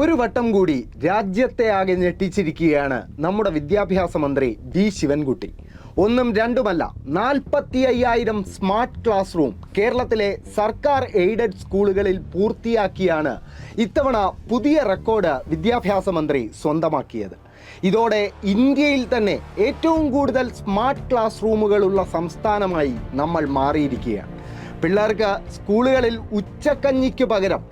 ഒരു വട്ടം കൂടി രാജ്യത്തെ ആകെ ഞെട്ടിച്ചിരിക്കുകയാണ് നമ്മുടെ വിദ്യാഭ്യാസ മന്ത്രി വി ശിവൻകുട്ടി. ഒന്നും രണ്ടുമല്ല നാൽപ്പത്തി അയ്യായിരം സ്മാർട്ട് ക്ലാസ് റൂം കേരളത്തിലെ സർക്കാർ എയ്ഡഡ് സ്കൂളുകളിൽ പൂർത്തിയാക്കിയാണ് ഇത്തവണ പുതിയ റെക്കോർഡ് വിദ്യാഭ്യാസ മന്ത്രി സ്വന്തമാക്കിയത്. ഇതോടെ ഇന്ത്യയിൽ തന്നെ ഏറ്റവും കൂടുതൽ സ്മാർട്ട് ക്ലാസ് റൂമുകളുള്ള സംസ്ഥാനമായി നമ്മൾ മാറിയിരിക്കുകയാണ്. പിള്ളേർക്ക് സ്കൂളുകളിൽ ഉച്ചക്കഞ്ഞിക്ക് പകരം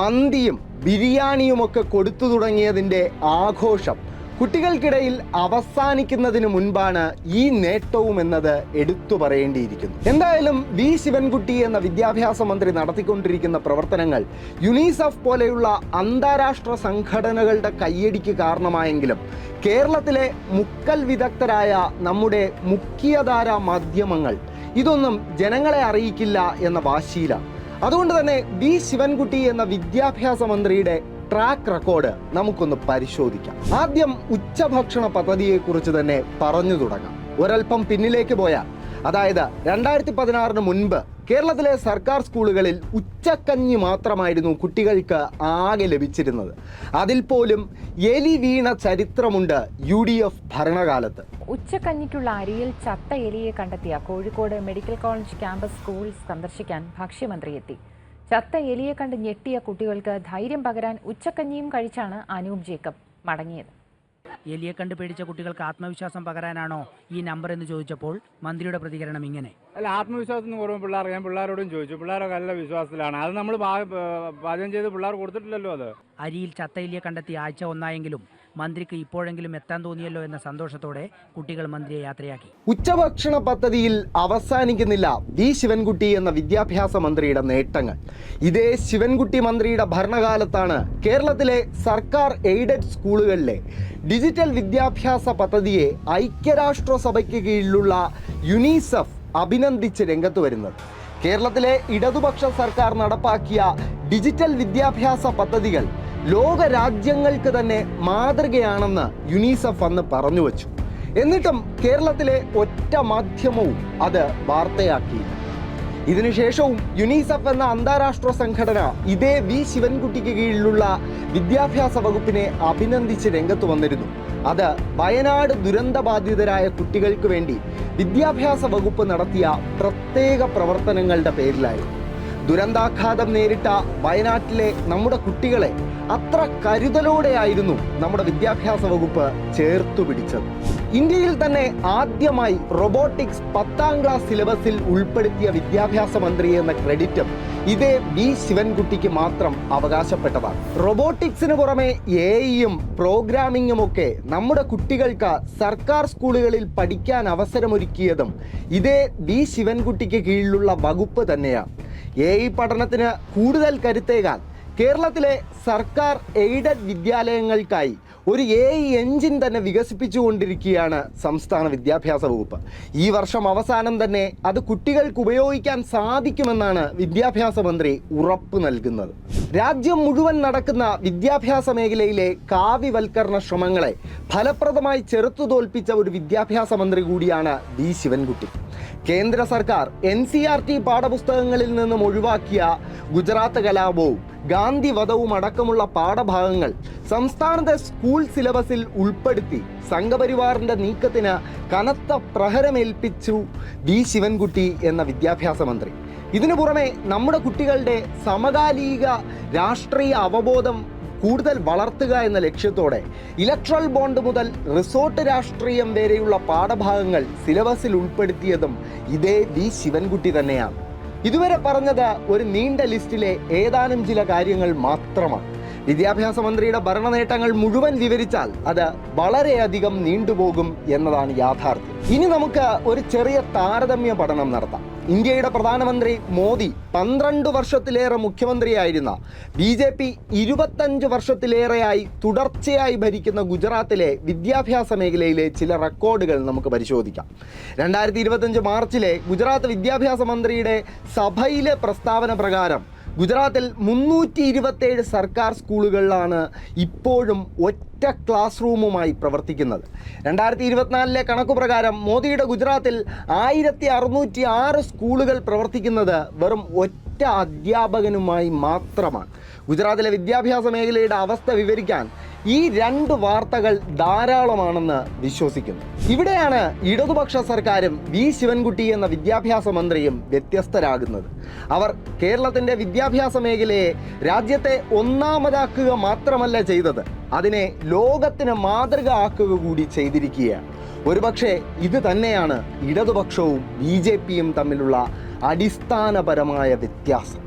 മന്തിയും ബിരിയാണിയുമൊക്കെ കൊടുത്തു തുടങ്ങിയതിന്റെ ആഘോഷം കുട്ടികൾക്കിടയിൽ അവസാനിക്കുന്നതിന് മുൻപാണ് ഈ നേട്ടവും എന്നത് എടുത്തു പറയേണ്ടിയിരിക്കുന്നു. എന്തായാലും വി. ശിവൻകുട്ടി എന്ന വിദ്യാഭ്യാസ മന്ത്രി നടത്തിക്കൊണ്ടിരിക്കുന്ന പ്രവർത്തനങ്ങൾ യുനീസെഫ് പോലെയുള്ള അന്താരാഷ്ട്ര സംഘടനകളുടെ കയ്യടിക്ക് കാരണമായെങ്കിലും കേരളത്തിലെ മുക്കൽ വിദഗ്ധരായ നമ്മുടെ മുഖ്യധാര മാധ്യമങ്ങൾ ഇതൊന്നും ജനങ്ങളെ അറിയിക്കില്ല എന്ന വാശിയിലാണ്. അതുകൊണ്ട് തന്നെ വി ശിവൻകുട്ടി എന്ന വിദ്യാഭ്യാസ മന്ത്രിയുടെ ട്രാക്ക് റെക്കോർഡ് നമുക്കൊന്ന് പരിശോധിക്കാം. ആദ്യം ഉച്ചഭക്ഷണ പദ്ധതിയെക്കുറിച്ച് തന്നെ പറഞ്ഞു തുടങ്ങാം. ഒരൽപ്പം പിന്നിലേക്ക് പോയാൽ അതായത് രണ്ടായിരത്തി പതിനാറിന് മുൻപ് കേരളത്തിലെ സർക്കാർ സ്കൂളുകളിൽ ഉച്ചക്കഞ്ഞി മാത്രമായിരുന്നു കുട്ടികൾക്ക് ആകെ ലഭിച്ചിരുന്നത്. അതിൽ പോലും എലി വീണ ചരിത്രമുണ്ട് യു ഡി എഫ് ഭരണകാലത്ത്. ഉച്ചക്കഞ്ഞിക്കുള്ള അരിയിൽ ചത്ത എലിയെ കണ്ടെത്തിയ Kozhikode medical college campus school സന്ദർശിക്കാൻ ഭക്ഷ്യമന്ത്രി എത്തി ചത്ത എലിയെ കണ്ട് ഞെട്ടിയ കുട്ടികൾക്ക് ധൈര്യം പകരാൻ ഉച്ചക്കഞ്ഞിയും കഴിച്ചാണ് അനൂപ് ജേക്കബ് മടങ്ങിയത്. എലിയെ കണ്ട് പേടിച്ച കുട്ടികൾക്ക് ആത്മവിശ്വാസം പകരാനാണോ ഈ നമ്പർ എന്ന് ചോദിച്ചപ്പോൾ മന്ത്രിയുടെ പ്രതികരണം ഇങ്ങനെ. അല്ല ആത്മവിശ്വാസം എന്ന് പറയുമ്പോൾ പിള്ളേർ ഞാൻ പിള്ളേരോടും ചോദിച്ചു. പിള്ളേരൊക്കെ നല്ല വിശ്വാസത്തിലാണ്. അത് നമ്മൾ പാചകം ചെയ്ത് പിള്ളേർ കൊടുത്തിട്ടില്ലല്ലോ അത്. അരിയിൽ ചത്ത എലിയെ കണ്ടെത്തി ആഴ്ച ഒന്നായെങ്കിലും മന്ത്രിക്ക് ഇപ്പോഴെങ്കിലും എത്താൻ തോന്നിയല്ലോ എന്ന സന്തോഷത്തോടെ കുട്ടികൾ മന്ത്രിയെ യാത്രയാക്കി. ഉച്ചഭക്ഷണ പദ്ധതിയിൽ അവസാനിക്കുന്നില്ല വി ശിവൻകുട്ടി എന്ന വിദ്യാഭ്യാസ മന്ത്രിയുടെ നേട്ടങ്ങൾ. ഇതേ ശിവൻകുട്ടി മന്ത്രിയുടെ ഭരണകാലത്താണ് കേരളത്തിലെ സർക്കാർ എയ്ഡഡ് സ്കൂളുകളിലെ ഡിജിറ്റൽ വിദ്യാഭ്യാസ പദ്ധതിയെ ഐക്യരാഷ്ട്രസഭയ്ക്ക് കീഴിലുള്ള യുനീസെഫ് അഭിനന്ദിച്ച് രംഗത്ത് വരുന്നത്. കേരളത്തിലെ ഇടതുപക്ഷ സർക്കാർ നടപ്പാക്കിയ ഡിജിറ്റൽ വിദ്യാഭ്യാസ പദ്ധതികൾ ലോക രാജ്യങ്ങൾക്ക് തന്നെ മാതൃകയാണെന്ന് യുനീസെഫ് അന്ന് പറഞ്ഞു വച്ചു. എന്നിട്ടും കേരളത്തിലെ ഒറ്റ മാധ്യമവും അത് വാർത്തയാക്കിയില്ല. ഇതിനുശേഷവും യുനീസെഫ് എന്ന അന്താരാഷ്ട്ര സംഘടന ഇതേ വി. ശിവൻകുട്ടിക്ക് കീഴിലുള്ള വിദ്യാഭ്യാസ വകുപ്പിനെ അഭിനന്ദിച്ച് രംഗത്ത് വന്നിരുന്നു. അത് വയനാട് ദുരന്തബാധിതരായ കുട്ടികൾക്ക് വേണ്ടി വിദ്യാഭ്യാസ വകുപ്പ് നടത്തിയ പ്രത്യേക പ്രവർത്തനങ്ങളുടെ പേരിലായിരുന്നു. ദുരന്താഘാതം നേരിട്ട വയനാട്ടിലെ നമ്മുടെ കുട്ടികളെ അത്ര കരുതലോടെയായിരുന്നു നമ്മുടെ വിദ്യാഭ്യാസ വകുപ്പ് ചേർത്തു പിടിച്ചത്. ഇന്ത്യയിൽ തന്നെ ആദ്യമായി റൊബോട്ടിക്സ് പത്താം ക്ലാസ് സിലബസിൽ ഉൾപ്പെടുത്തിയ വിദ്യാഭ്യാസ മന്ത്രി എന്ന ക്രെഡിറ്റും ഇതേ ബി ശിവൻകുട്ടിക്ക് മാത്രം അവകാശപ്പെട്ടതാണ്. റൊബോട്ടിക്സിന് പുറമെ എ ഐയും പ്രോഗ്രാമിങ്ങും ഒക്കെ നമ്മുടെ കുട്ടികൾക്ക് സർക്കാർ സ്കൂളുകളിൽ പഠിക്കാൻ അവസരമൊരുക്കിയതും ഇതേ ബി ശിവൻകുട്ടിക്ക് കീഴിലുള്ള വകുപ്പ് തന്നെയാണ്. എ ഐ പഠനത്തിന് കൂടുതൽ കരുത്തേകാൻ കേരളത്തിലെ സർക്കാർ എയ്ഡഡ് വിദ്യാലയങ്ങൾക്കായി ഒരു എ ഐ എഞ്ചിൻ തന്നെ വികസിപ്പിച്ചുകൊണ്ടിരിക്കുകയാണ് സംസ്ഥാന വിദ്യാഭ്യാസ വകുപ്പ്. ഈ വർഷം അവസാനം തന്നെ അത് കുട്ടികൾക്ക് ഉപയോഗിക്കാൻ സാധിക്കുമെന്നാണ് വിദ്യാഭ്യാസ മന്ത്രി ഉറപ്പ് നൽകുന്നത്. രാജ്യം മുഴുവൻ നടക്കുന്ന വിദ്യാഭ്യാസ മേഖലയിലെ കാവ്യവൽക്കരണ ശ്രമങ്ങളെ ഫലപ്രദമായി ചെറുത്തു തോൽപ്പിച്ച ഒരു വിദ്യാഭ്യാസ മന്ത്രി കൂടിയാണ് ബി ശിവൻകുട്ടി. കേന്ദ്ര സർക്കാർ എൻ സി ആർ ടി പാഠപുസ്തകങ്ങളിൽ നിന്നും ഒഴിവാക്കിയ ഗുജറാത്ത് കലാപവും ഗാന്ധി വധവും അടക്കമുള്ള പാഠഭാഗങ്ങൾ സംസ്ഥാനത്തെ സ്കൂൾ സിലബസിൽ ഉൾപ്പെടുത്തി സംഘപരിവാറിന്റെ നീക്കത്തിന് കനത്ത പ്രഹരമേൽപ്പിച്ചു ബി ശിവൻകുട്ടി എന്ന വിദ്യാഭ്യാസ മന്ത്രി. ഇതിനു പുറമെ നമ്മുടെ കുട്ടികളുടെ സമകാലിക രാഷ്ട്രീയ അവബോധം കൂടുതൽ വളർത്തുക എന്ന ലക്ഷ്യത്തോടെ ഇലക്ട്രൽ ബോണ്ട് മുതൽ റിസോർട്ട് രാഷ്ട്രീയം വരെയുള്ള പാഠഭാഗങ്ങൾ സിലബസിൽ ഉൾപ്പെടുത്തിയതും ഇതേ വി ശിവൻകുട്ടി തന്നെയാണ്. ഇതുവരെ പറഞ്ഞത് ഒരു നീണ്ട ലിസ്റ്റിലെ ഏതാനും ചില കാര്യങ്ങൾ മാത്രമാണ്. വിദ്യാഭ്യാസ മന്ത്രിയുടെ ഭരണനേട്ടങ്ങൾ മുഴുവൻ വിവരിച്ചാൽ അത് വളരെയധികം നീണ്ടുപോകും എന്നതാണ് യാഥാർത്ഥ്യം. ഇനി നമുക്ക് ഒരു ചെറിയ താരതമ്യ പഠനം നടത്താം. ഇന്ത്യയുടെ പ്രധാനമന്ത്രി മോദി പന്ത്രണ്ട് വർഷത്തിലേറെ മുഖ്യമന്ത്രിയായിരുന്ന ബി ജെ പി ഇരുപത്തഞ്ച് വർഷത്തിലേറെയായി തുടർച്ചയായി ഭരിക്കുന്ന ഗുജറാത്തിലെ വിദ്യാഭ്യാസ മേഖലയിലെ ചില റെക്കോർഡുകൾ നമുക്ക് പരിശോധിക്കാം. രണ്ടായിരത്തി ഇരുപത്തഞ്ച് മാർച്ചിലെ ഗുജറാത്ത് വിദ്യാഭ്യാസ മന്ത്രിയുടെ സഭയിലെ പ്രസ്താവന പ്രകാരം ഗുജറാത്തിൽ മുന്നൂറ്റി ഇരുപത്തേഴ് സർക്കാർ സ്കൂളുകളിലാണ് ഇപ്പോഴും ഒറ്റ ക്ലാസ് റൂമുമായി പ്രവർത്തിക്കുന്നത്. രണ്ടായിരത്തി ഇരുപത്തിനാലിലെ കണക്കു പ്രകാരം മോദിയുടെ ഗുജറാത്തിൽ ആയിരത്തി അറുന്നൂറ്റി ആറ് സ്കൂളുകൾ പ്രവർത്തിക്കുന്നത് വെറും ഒറ്റ ഒരൊറ്റ അധ്യാപകനുമായി മാത്രമാണ്. ഗുജറാത്തിലെ വിദ്യാഭ്യാസ മേഖലയുടെ അവസ്ഥ വിവരിക്കാൻ ഈ രണ്ട് വാർത്തകൾ ധാരാളമാണെന്ന് വിശ്വസിക്കുന്നു. ഇവിടെയാണ് ഇടതുപക്ഷ സർക്കാരും വി ശിവൻകുട്ടി എന്ന വിദ്യാഭ്യാസ മന്ത്രിയും വ്യത്യസ്തരാകുന്നത്. അവർ കേരളത്തിന്റെ വിദ്യാഭ്യാസ മേഖലയെ രാജ്യത്തെ ഒന്നാമതാക്കുക മാത്രമല്ല ചെയ്തത് അതിനെ ലോകത്തിന് മാതൃക ആക്കുക കൂടി ചെയ്തിരിക്കുകയാണ്. ഒരുപക്ഷെ ഇത് തന്നെയാണ് ഇടതുപക്ഷവും ബി തമ്മിലുള്ള അടിസ്ഥാനപരമായ വ്യത്യാസം.